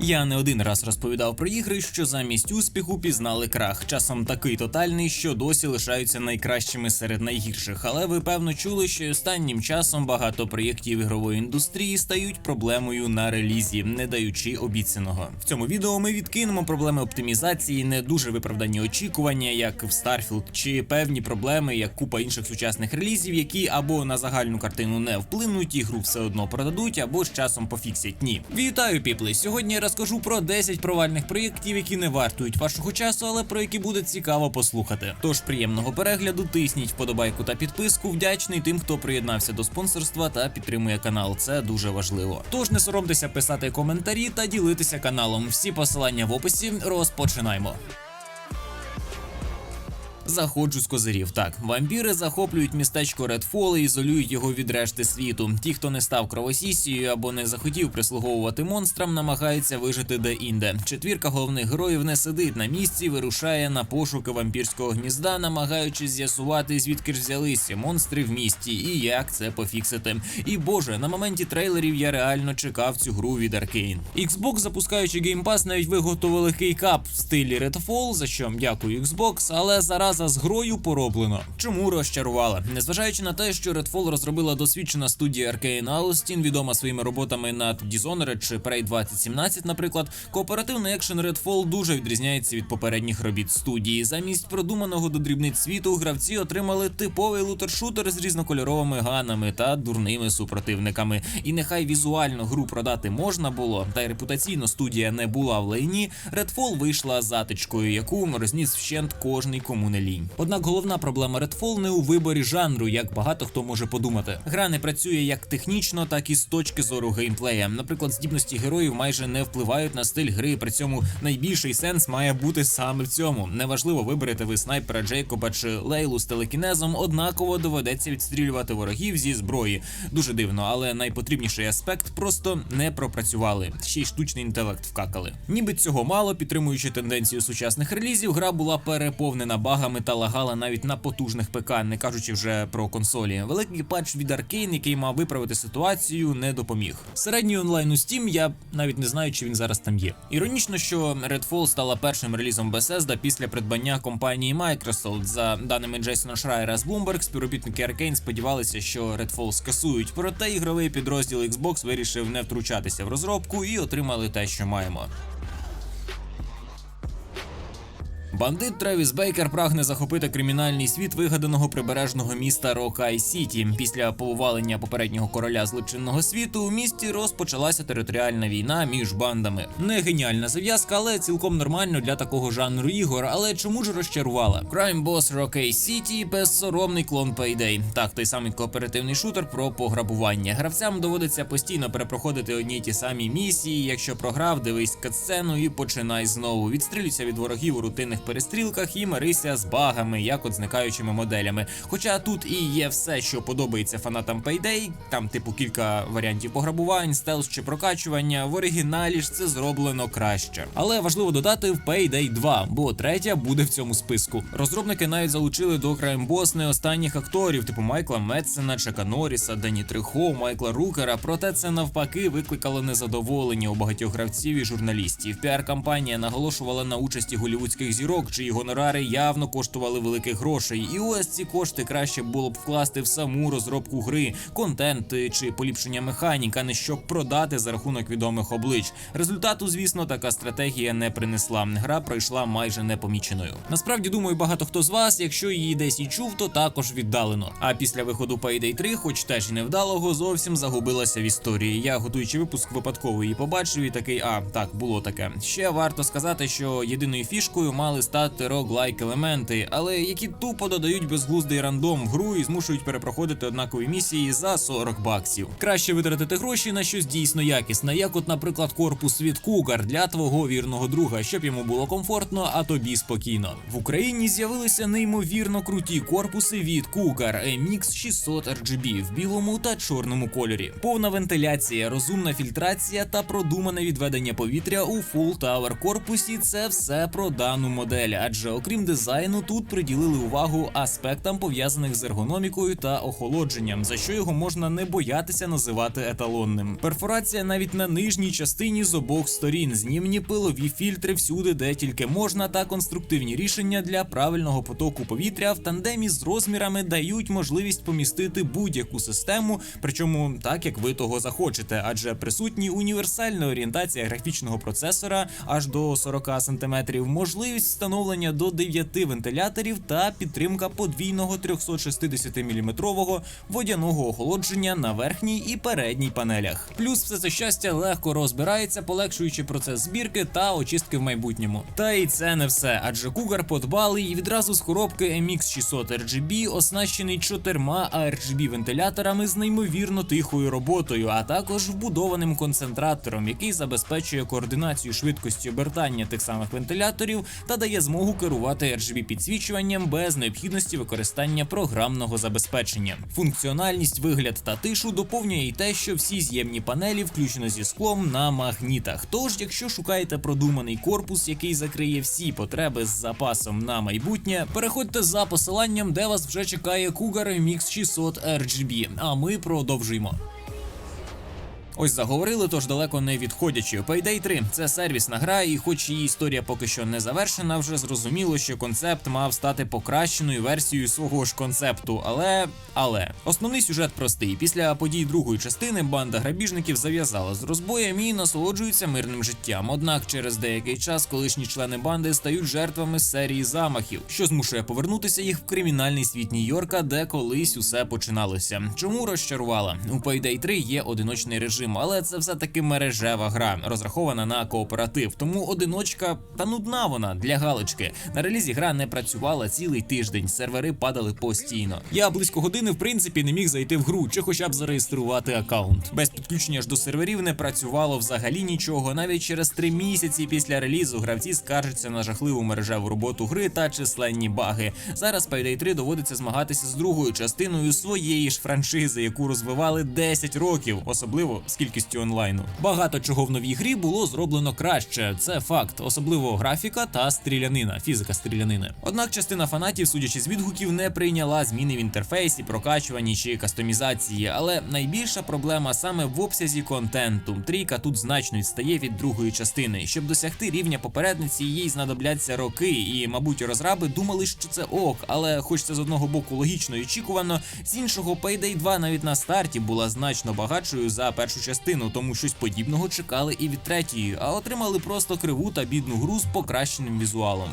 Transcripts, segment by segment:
Я не один раз розповідав про ігри, що замість успіху пізнали крах. Часом такий тотальний, що досі лишаються найкращими серед найгірших. Але ви певно чули, що останнім часом багато проєктів ігрової індустрії стають проблемою на релізі, не даючи обіцяного. В цьому відео ми відкинемо проблеми оптимізації, не дуже виправдані очікування, як в Starfield, чи певні проблеми, як купа інших сучасних релізів, які або на загальну картину не вплинуть, ігру все одно продадуть, або з часом пофіксять. Ні. Вітаю, піпли! Сьогодні розкажу про 10 провальних проєктів, які не вартують вашого часу, але про які буде цікаво послухати. Тож приємного перегляду, тисніть вподобайку та підписку. Вдячний тим, хто приєднався до спонсорства та підтримує канал. Це дуже важливо. Тож не соромтеся писати коментарі та ділитися каналом. Всі посилання в описі. Розпочинаємо. Заходжу з козирів. Так, вампіри захоплюють містечко Редфол і ізолюють його від решти світу. Ті, хто не став кровосісією або не захотів прислуговувати монстрам, намагаються вижити де-інде. Четвірка головних героїв не сидить на місці, вирушає на пошуки вампірського гнізда, намагаючись з'ясувати, звідки ж взялися монстри в місті і як це пофіксити. І боже, на моменті трейлерів я реально чекав цю гру від Arkane. Xbox, запускаючи Game Pass, навіть виготовили кейкап в стилі Redfall, за що дякую Xbox, але зараза з грою пороблено. Чому розчарувала? Незважаючи на те, що Redfall розробила досвідчена студія Arkane Austin, відома своїми роботами над Dishonored чи Prey 2017, наприклад, кооперативний екшен Redfall дуже відрізняється від попередніх робіт студії. Замість продуманого до дрібниць світу гравці отримали типовий лутер-шутер з різнокольоровими ганами та дурними супротивниками. І нехай візуально гру продати можна було, та й репутаційно студія не була в лайні. Redfall вийшла затичкою, яку розніс вщент кожний кому не лінь. Однак головна проблема Redfall не у виборі жанру, як багато хто може подумати. Гра не працює як технічно, так і з точки зору геймплея. Наприклад, здібності героїв майже не впливають на стиль гри. При цьому найбільший сенс має бути саме в цьому. Неважливо, виберете ви снайпера Джейкоба чи Лейлу з телекінезом, однаково доведеться відстрілювати ворогів зі зброї. Дуже дивно, але найпотрібніший аспект просто не пропрацювали. Ще й штучний інтелект вкакали. Ніби цього мало, підтримуючи тенденцію сучасних релізів, гра була переповнена багами та лагала навіть на потужних ПК, не кажучи вже про консолі. Великий патч від Arkane, який мав виправити ситуацію, не допоміг. Середній онлайн у Steam я навіть не знаю, чи він зараз там є. Іронічно, що Redfall стала першим релізом Bethesda після придбання компанії Microsoft. За даними Джейсона Шрайера з Bloomberg, співробітники Arkane сподівалися, що Redfall скасують. Проте ігровий підрозділ Xbox вирішив не втручатися в розробку і отримали те, що маємо. Бандит Тревіс Бейкер прагне захопити кримінальний світ вигаданого прибережного міста Рокай Сіті. Після повалення попереднього короля злочинного світу у місті розпочалася територіальна війна між бандами. Не геніальна зав'язка, але цілком нормально для такого жанру ігор. Але чому ж розчарувала? Crime Boss Рокей Сіті безсоромний клон Payday. Так, той самий кооперативний шутер про пограбування. Гравцям доводиться постійно перепроходити одні й ті самі місії. Якщо програв, дивись катсцену і починай знову. Відстрілюйся від ворогів у рутинних перестрілках і мирися з багами, як от зникаючими моделями. Хоча тут і є все, що подобається фанатам Payday, там, типу, кілька варіантів пограбувань, стелс чи прокачування. В оригіналі ж це зроблено краще. Але важливо додати в Payday 2, бо третя буде в цьому списку. Розробники навіть залучили до Boss не останніх акторів, типу Майкла Метсена, Чека Норріса, Дені Трихо, Майкла Рукера. Проте це навпаки викликало незадоволення у багатьох гравців і журналістів. Піар-кампанія наголошувала на участі голівудських зірок, чиї гонорари явно коштували великих грошей. І ось ці кошти краще було б вкласти в саму розробку гри, контент чи поліпшення механік, а не щоб продати за рахунок відомих облич. Результату, звісно, така стратегія не принесла. Гра пройшла майже непоміченою. Насправді думаю, багато хто з вас, якщо її десь і чув, то також віддалено. А після виходу Payday 3, хоч теж і невдалого, зовсім загубилася в історії. Я готуючи випуск випадково її побачив і такий, а так було таке. Ще варто сказати, що єдиною фішкою мали стати роглайк елементи, але які тупо додають безглуздий рандом в гру і змушують перепроходити однакові місії за 40 баксів. Краще витратити гроші на щось дійсно якісне, як, от, наприклад, корпус від Cougar для твого вірного друга, щоб йому було комфортно, а тобі спокійно. В Україні з'явилися неймовірно круті корпуси від Cougar MX 600 RGB в білому та чорному кольорі. Повна вентиляція, розумна фільтрація та продумане відведення повітря у Full Tower корпусі це все про дану модель. Модель, адже окрім дизайну, тут приділили увагу аспектам пов'язаних з ергономікою та охолодженням, за що його можна не боятися називати еталонним. Перфорація навіть на нижній частині з обох сторін, знімні пилові фільтри всюди, де тільки можна, та конструктивні рішення для правильного потоку повітря в тандемі з розмірами дають можливість помістити будь-яку систему, причому так як ви того захочете, адже присутні універсальна орієнтація графічного процесора аж до 40 см, можливість встановлення до 9 вентиляторів та підтримка подвійного 360 мм водяного охолодження на верхній і передній панелях. Плюс все це щастя легко розбирається, полегшуючи процес збірки та очистки в майбутньому. Та і це не все, адже Cougar подбали і відразу з коробки MX600 RGB оснащений чотирма RGB вентиляторами з неймовірно тихою роботою, а також вбудованим концентратором, який забезпечує координацію швидкості обертання тих самих вентиляторів та дає змогу керувати RGB підсвічуванням без необхідності використання програмного забезпечення. Функціональність, вигляд та тишу доповнює і те, що всі з'ємні панелі включено зі склом на магнітах. Тож, якщо шукаєте продуманий корпус, який закриє всі потреби з запасом на майбутнє, переходьте за посиланням, де вас вже чекає Cougar MX 600 RGB. А ми продовжуємо. Ось заговорили, тож далеко не відходячи. Payday 3 – це сервісна гра, і хоч її історія поки що не завершена, вже зрозуміло, що концепт мав стати покращеною версією свого ж концепту. Але але основний сюжет простий. Після подій другої частини банда грабіжників зав'язала з розбоєм і насолоджуються мирним життям. Однак через деякий час колишні члени банди стають жертвами серії замахів, що змушує повернутися їх в кримінальний світ Нью-Йорка, де колись усе починалося. Чому розчарувала? У Payday 3 є одиночний режим режим, але це все таки мережева гра, розрахована на кооператив. Тому одиночка та нудна вона для галочки. На релізі гра не працювала цілий тиждень. Сервери падали постійно. Я близько години, в принципі, не міг зайти в гру чи хоча б зареєструвати аккаунт. Без підключення ж до серверів не працювало взагалі нічого. Навіть через три місяці після релізу гравці скаржаться на жахливу мережеву роботу гри та численні баги. Зараз Payday 3 доводиться змагатися з другою частиною своєї ж франшизи, яку розвивали 10 років, особливо кількістю онлайну. Багато чого в новій грі було зроблено краще. Це факт, особливо графіка та стрілянина, фізика стрілянини. Однак частина фанатів, судячи з відгуків, не прийняла зміни в інтерфейсі, прокачуванні чи кастомізації. Але найбільша проблема саме в обсязі контенту. Трійка тут значно відстає від другої частини. Щоб досягти рівня попередниці, їй знадобляться роки, і, мабуть, розраби думали, що це ок, але хоч це з одного боку логічно і очікувано, з іншого Payday 2 навіть на старті була значно багатшою за першу частину, тому щось подібного чекали і від третьої, а отримали просто криву та бідну гру з покращеним візуалом.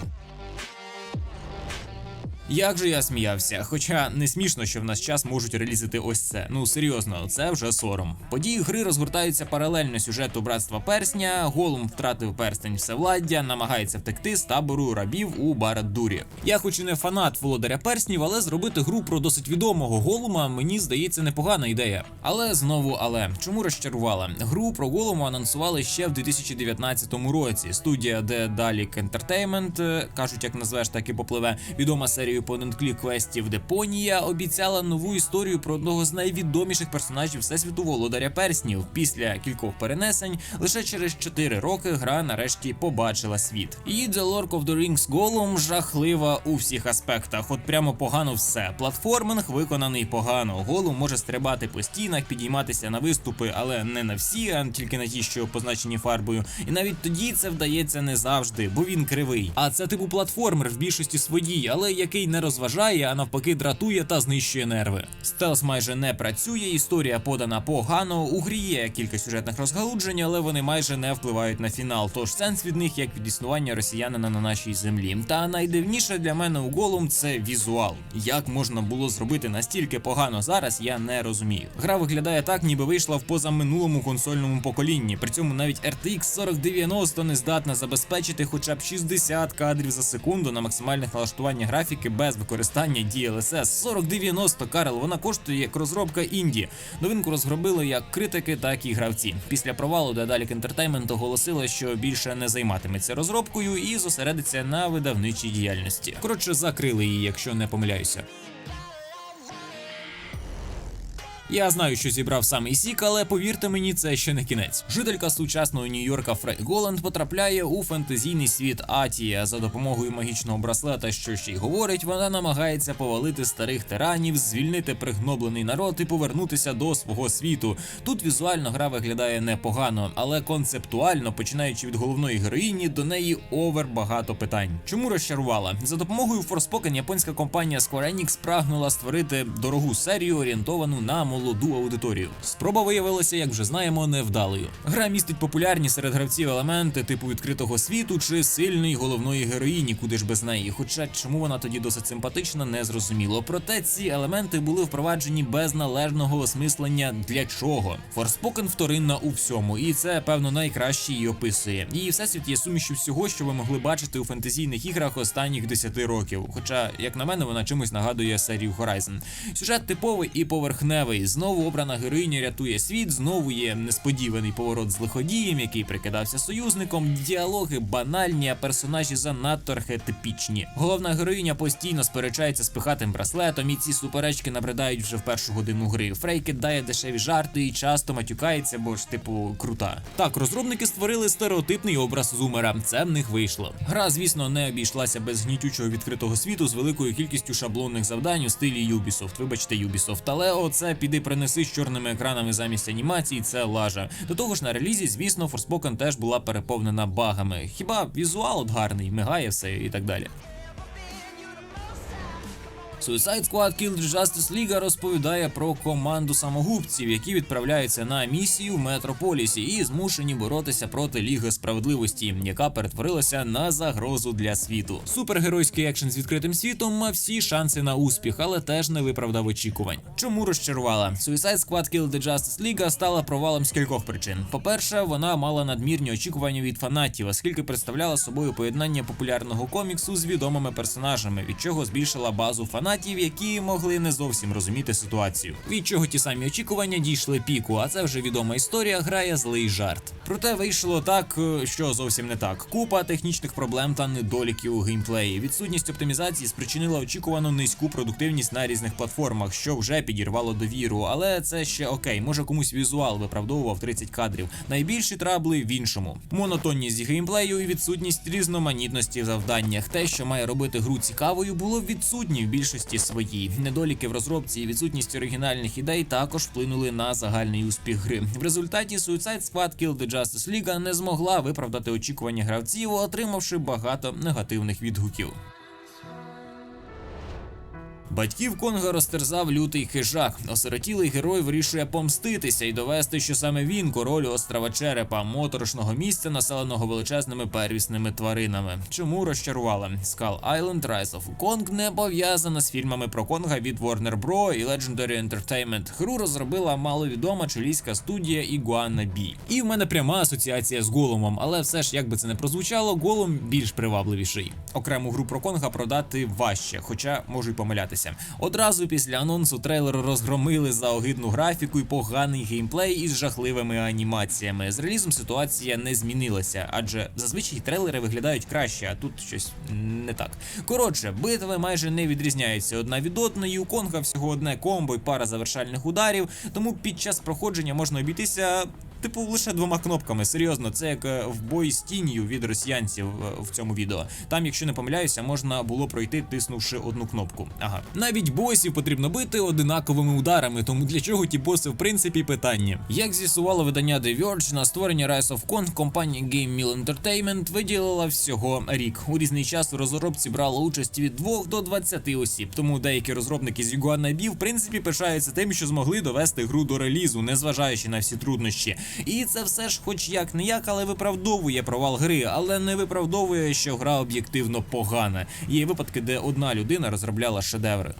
Як же я сміявся, хоча не смішно, що в нас час можуть релізити ось це. Ну серйозно, це вже сором. Події гри розгортаються паралельно сюжету братства персня. Голум втратив перстень всевладдя, намагається втекти з табору рабів у Барад-Дурі. Я, хоч і не фанат володаря перснів, але зробити гру про досить відомого голума мені здається непогана ідея. Але знову, але чому розчарувала? Гру про голума анонсували ще в 2019 році. Студія The Dalek Entertainment, е, кажуть, як назвеш, так і попливе відома серія point-and-click квестів Депонія обіцяла нову історію про одного з найвідоміших персонажів всесвіту володаря перснів. Після кількох перенесень лише через 4 роки гра нарешті побачила світ. І The Lord of the Rings Gollum жахлива у всіх аспектах. От прямо погано все. Платформинг виконаний погано. Голум може стрибати по стінах, підійматися на виступи, але не на всі, а тільки на ті, що позначені фарбою. І навіть тоді це вдається не завжди, бо він кривий. А це типу платформер в більшості своїй, але який не розважає, а навпаки дратує та знищує нерви. Стелс майже не працює, історія подана погано. У грі є кілька сюжетних розгалуджень, але вони майже не впливають на фінал. Тож сенс від них як від існування росіянина на нашій землі. Та найдивніше для мене у голум це візуал. Як можна було зробити настільки погано зараз, я не розумію. Гра виглядає так, ніби вийшла в позаминулому консольному поколінні. При цьому навіть RTX 4090 не здатна забезпечити хоча б 60 кадрів за секунду на максимальних налаштуваннях графіки без використання DLSS 4090 Карл. Вона коштує як розробка інді. Новинку розгробили як критики, так і гравці. Після провалу Dedalic Entertainment оголосила, що більше не займатиметься розробкою і зосередиться на видавничій діяльності. Коротше, закрили її, якщо не помиляюся. Я знаю, що зібрав самий сік, але повірте мені, це ще не кінець. Жителька сучасного Нью-Йорка Фрей Голланд потрапляє у фентезійний світ Атія за допомогою магічного браслета, що ще й говорить, вона намагається повалити старих тиранів, звільнити пригноблений народ і повернутися до свого світу. Тут візуально гра виглядає непогано, але концептуально, починаючи від головної героїні, до неї овер багато питань. Чому розчарувала? За допомогою Forspoken японська компанія Square Enix прагнула створити дорогу серію, орієнтовану на молоду аудиторію. Спроба виявилася, як вже знаємо, невдалою. Гра містить популярні серед гравців елементи типу відкритого світу чи сильної головної героїні, куди ж без неї. Хоча чому вона тоді досить симпатична, не зрозуміло. Проте ці елементи були впроваджені без належного осмислення для чого. Forspoken вторинна у всьому, і це певно найкраще її описує. Її всесвіт є сумішю всього, що ви могли бачити у фентезійних іграх останніх 10 років. Хоча, як на мене, вона чимось нагадує серію Horizon. Сюжет типовий і поверхневий. Знову обрана героїня рятує світ, знову є несподіваний поворот з лиходієм, який прикидався союзником. Діалоги банальні, а персонажі занадто архетипічні. Головна героїня постійно сперечається з пихатим браслетом, і ці суперечки набридають вже в першу годину гри. Фрей кидає дешеві жарти і часто матюкається, бо ж типу крута. Так, розробники створили стереотипний образ зумера. Це в них вийшло. Гра, звісно, не обійшлася без гнітючого відкритого світу з великою кількістю шаблонних завдань у стилі Ubisoft. Вибачте, Ubisoft. Але оце піди принеси з чорними екранами замість анімації. Це лажа. До того ж, на релізі, звісно, Forspoken теж була переповнена багами. Хіба візуал от гарний, мигає все і так далі. Suicide Squad Killed Justice League розповідає про команду самогубців, які відправляються на місію в Метрополісі і змушені боротися проти Ліги справедливості, яка перетворилася на загрозу для світу. Супергеройський екшен з відкритим світом мав всі шанси на успіх, але теж не виправдав очікувань. Чому розчарувала? Suicide Squad Killed the Justice League стала провалом з кількох причин. По-перше, вона мала надмірні очікування від фанатів, оскільки представляла собою поєднання популярного коміксу з відомими персонажами, від чого збільшила базу фанатів фанатів, які могли не зовсім розуміти ситуацію. Від чого ті самі очікування дійшли піку, а це вже відома історія грає злий жарт. Проте вийшло так, е, що зовсім не так. Купа технічних проблем та недоліків у геймплеї. Відсутність оптимізації спричинила очікувану низьку продуктивність на різних платформах, що вже підірвало довіру. Але це ще окей, може комусь візуал виправдовував 30 кадрів. Найбільші трабли в іншому: монотонність геймплею і відсутність різноманітності в завданнях. Те, що має робити гру цікавою, було відсутні в більшості свої. Недоліки в розробці і відсутність оригінальних ідей також вплинули на загальний успіх гри. В результаті Suicide Squad Kill the Justice League не змогла виправдати очікування гравців, отримавши багато негативних відгуків. Батьків Конга розтерзав лютий хижак. Осиротілий герой вирішує помститися і довести, що саме він король острова Черепа, моторошного місця, населеного величезними первісними тваринами. Чому розчарувала? Skull Island Rise of Kong не пов'язана з фільмами про Конга від Warner Bros. і Legendary Entertainment. Гру розробила маловідома чилійська студія Iguana B. І в мене пряма асоціація з Голумом, але все ж як би це не прозвучало, Голум більш привабливіший. Окрему гру про Конга продати важче, хоча можу й помилятися. Одразу після анонсу трейлеру розгромили за огидну графіку і поганий геймплей із жахливими анімаціями. З релізом ситуація не змінилася, адже зазвичай трейлери виглядають краще, а тут щось не так. Коротше, битви майже не відрізняються одна від одної. У Конга всього одне комбо і пара завершальних ударів, тому під час проходження можна обійтися. Типу, лише двома кнопками. Серйозно, це як е, в бой з тінню від росіянців е, в цьому відео. Там, якщо не помиляюся, можна було пройти, тиснувши одну кнопку. Ага. Навіть босів потрібно бити одинаковими ударами, тому для чого ті боси, в принципі, питання. Як з'ясувало видання The Verge, на створення Rise of Kong компанія Game Mill Entertainment виділила всього рік. У різний час у розробці брало участь від 2 до 20 осіб. Тому деякі розробники з B, в принципі, пишаються тим, що змогли довести гру до релізу, незважаючи на всі труднощі. І це все ж, хоч як не як, але виправдовує провал гри, але не виправдовує, що гра об'єктивно погана. Є випадки, де одна людина розробляла шедеври.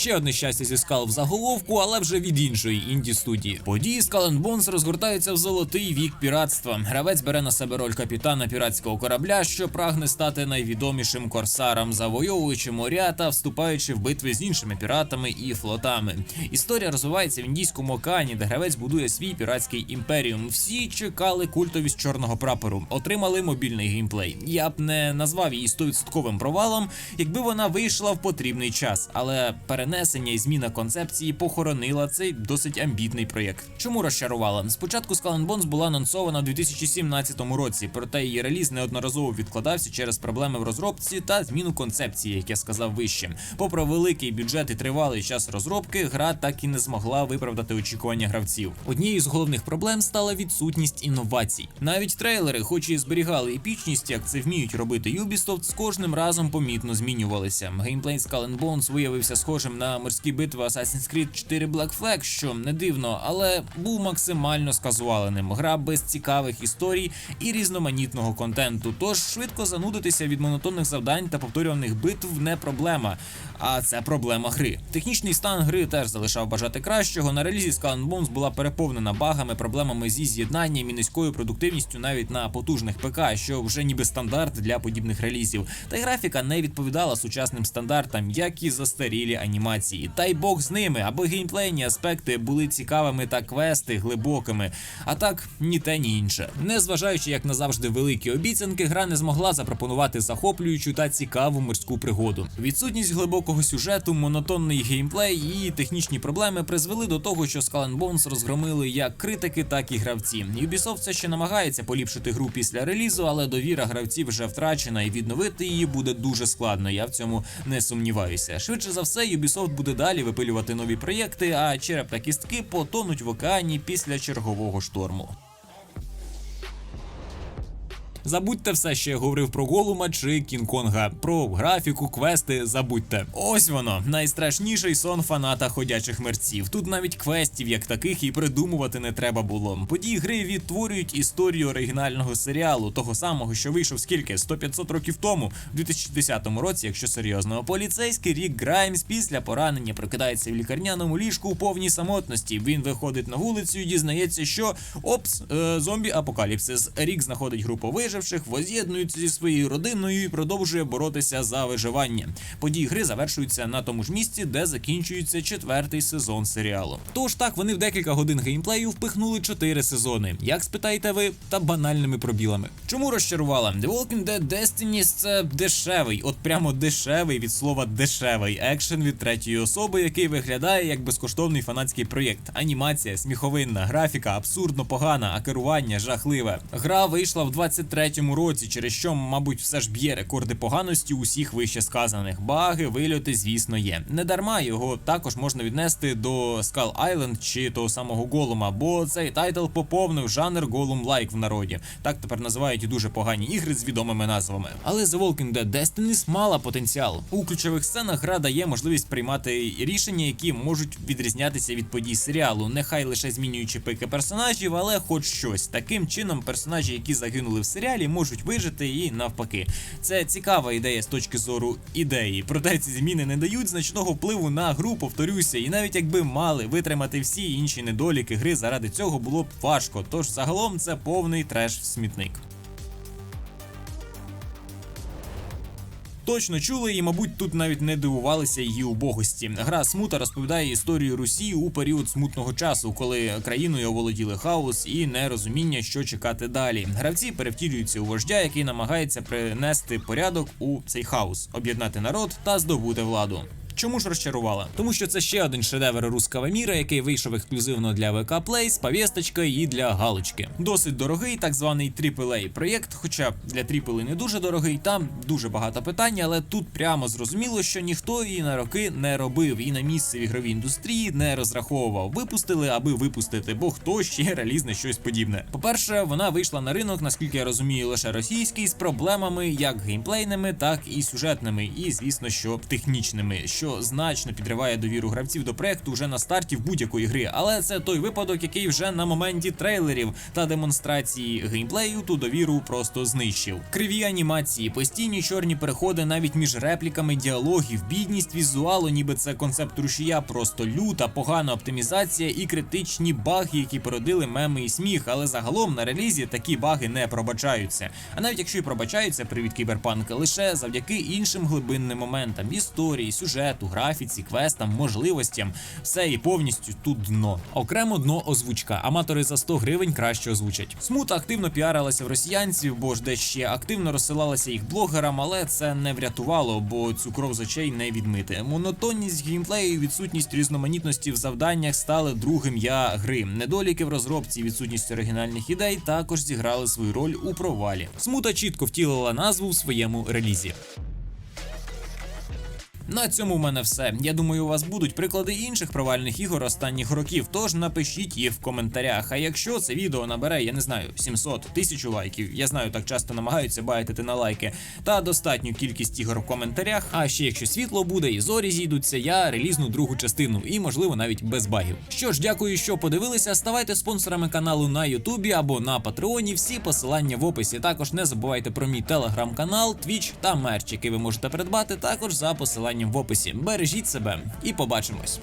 Ще одне щастя зі скал в заголовку, але вже від іншої інді студії. Події Skull Bones розгортаються в золотий вік піратства. Гравець бере на себе роль капітана піратського корабля, що прагне стати найвідомішим корсаром, завойовуючи моря та вступаючи в битви з іншими піратами і флотами. Історія розвивається в індійському океані, де гравець будує свій піратський імперіум. Всі чекали культовість чорного прапору, отримали мобільний геймплей. Я б не назвав її 100% провалом, якби вона вийшла в потрібний час, але перенесення перенесення і зміна концепції похоронила цей досить амбітний проєкт. Чому розчарувала? Спочатку Skull Bones була анонсована у 2017 році, проте її реліз неодноразово відкладався через проблеми в розробці та зміну концепції, як я сказав вище. Попри великий бюджет і тривалий час розробки, гра так і не змогла виправдати очікування гравців. Однією з головних проблем стала відсутність інновацій. Навіть трейлери, хоч і зберігали епічність, як це вміють робити Ubisoft, з кожним разом помітно змінювалися. Геймплей Skull Bones виявився схожим на морські битви Assassin's Creed 4 Black Flag, що не дивно, але був максимально сказуаленим. Гра без цікавих історій і різноманітного контенту. Тож швидко занудитися від монотонних завдань та повторюваних битв не проблема. А це проблема гри. Технічний стан гри теж залишав бажати кращого. На релізі Skull Bones була переповнена багами, проблемами зі з'єднанням і низькою продуктивністю навіть на потужних ПК, що вже ніби стандарт для подібних релізів. Та й графіка не відповідала сучасним стандартам, як і застарілі анімації. Та й бог з ними, аби геймплейні аспекти були цікавими та квести глибокими. А так ні те, ні інше. Незважаючи як на завжди великі обіцянки, гра не змогла запропонувати захоплюючу та цікаву морську пригоду. Відсутність глибокого сюжету, монотонний геймплей і технічні проблеми призвели до того, що Skull Bones розгромили як критики, так і гравці. Ubisoft все ще намагається поліпшити гру після релізу, але довіра гравців вже втрачена, і відновити її буде дуже складно. Я в цьому не сумніваюся. Швидше за все, Ubisoft буде далі випилювати нові проєкти, а череп та кістки потонуть в океані після чергового шторму. Забудьте все, що я говорив про Голума чи Кінг-Конга, про графіку, квести. Забудьте. Ось воно найстрашніший сон фаната ходячих мерців. Тут навіть квестів, як таких, і придумувати не треба було. Події гри відтворюють історію оригінального серіалу, того самого, що вийшов скільки 100-500 років тому, в 2010 році, якщо серйозно. Поліцейський Рік Граймс після поранення прокидається в лікарняному ліжку у повній самотності. Він виходить на вулицю і дізнається, що опс, е, зомбі апокаліпсис. Рік знаходить групу виживших, воз'єднується зі своєю родиною і продовжує боротися за виживання. Події гри завершуються на тому ж місці, де закінчується четвертий сезон серіалу. Тож так вони в декілька годин геймплею впихнули чотири сезони. Як спитаєте ви, та банальними пробілами. Чому розчарувала? The Walking Dead Destiny це дешевий, от прямо дешевий від слова дешевий екшен від третьої особи, який виглядає як безкоштовний фанатський проєкт. Анімація, сміховинна, графіка абсурдно погана, а керування жахливе. Гра вийшла в 23-му році, через що, мабуть, все ж б'є рекорди поганості усіх вище сказаних. Баги, вильоти, звісно, є. Недарма його також можна віднести до Skull Island чи того самого Голума, бо цей тайтл поповнив жанр Голум Лайк в народі. Так тепер називають і дуже погані ігри з відомими назвами. Але The Walking Dead Destinies мала потенціал. У ключових сценах гра дає можливість приймати рішення, які можуть відрізнятися від подій серіалу, нехай лише змінюючи пики персонажів, але хоч щось. Таким чином, персонажі, які загинули в серіалі, можуть вижити і навпаки. Це цікава ідея з точки зору ідеї. Проте ці зміни не дають значного впливу на гру, повторюся, і навіть якби мали витримати всі інші недоліки гри, заради цього було б важко. Тож загалом це повний треш в смітник. Точно чули і, мабуть, тут навіть не дивувалися її убогості. Гра смута розповідає історію Росії у період смутного часу, коли країною оволоділи хаос і нерозуміння, що чекати далі. Гравці перевтілюються у вождя, який намагається принести порядок у цей хаос, об'єднати народ та здобути владу. Чому ж розчарувала? Тому що це ще один шедевр руского міра, який вийшов ексклюзивно для ВК Play з повісточкою і для галочки. Досить дорогий, так званий AAA проєкт, хоча для AAA не дуже дорогий, там дуже багато питань, але тут прямо зрозуміло, що ніхто її на роки не робив і на місце в ігровій індустрії не розраховував. Випустили, аби випустити, бо хто ще релізне щось подібне. По-перше, вона вийшла на ринок, наскільки я розумію, лише російський з проблемами як геймплейними, так і сюжетними, і звісно, що технічними, що значно підриває довіру гравців до проекту вже на старті в будь-якої гри. Але це той випадок, який вже на моменті трейлерів та демонстрації геймплею ту довіру просто знищив. Криві анімації, постійні чорні переходи навіть між репліками діалогів, бідність візуалу, ніби це концепт рушія, просто люта, погана оптимізація і критичні баги, які породили меми і сміх. Але загалом на релізі такі баги не пробачаються. А навіть якщо і пробачаються привід кіберпанк, лише завдяки іншим глибинним моментам історії, сюжету, арту, графіці, квестам, можливостям. Все і повністю тут дно. Окремо дно озвучка. Аматори за 100 гривень краще озвучать. Смута активно піарилася в росіянців, бо ж де ще активно розсилалася їх блогерам, але це не врятувало, бо цю кров з очей не відмити. Монотонність геймплею, відсутність різноманітності в завданнях стали другим я гри. Недоліки в розробці, і відсутність оригінальних ідей також зіграли свою роль у провалі. Смута чітко втілила назву в своєму релізі. На цьому в мене все. Я думаю, у вас будуть приклади інших провальних ігор останніх років. Тож напишіть їх в коментарях. А якщо це відео набере, я не знаю, 700, 1000 лайків. Я знаю, так часто намагаються байтити на лайки. Та достатню кількість ігор в коментарях. А ще якщо світло буде і зорі зійдуться, я релізну другу частину і, можливо, навіть без багів. Що ж, дякую, що подивилися. Ставайте спонсорами каналу на Ютубі або на Патреоні. Всі посилання в описі. Також не забувайте про мій телеграм-канал, Твіч та мерч, який ви можете придбати також за посиланням в описі. Бережіть себе і побачимось.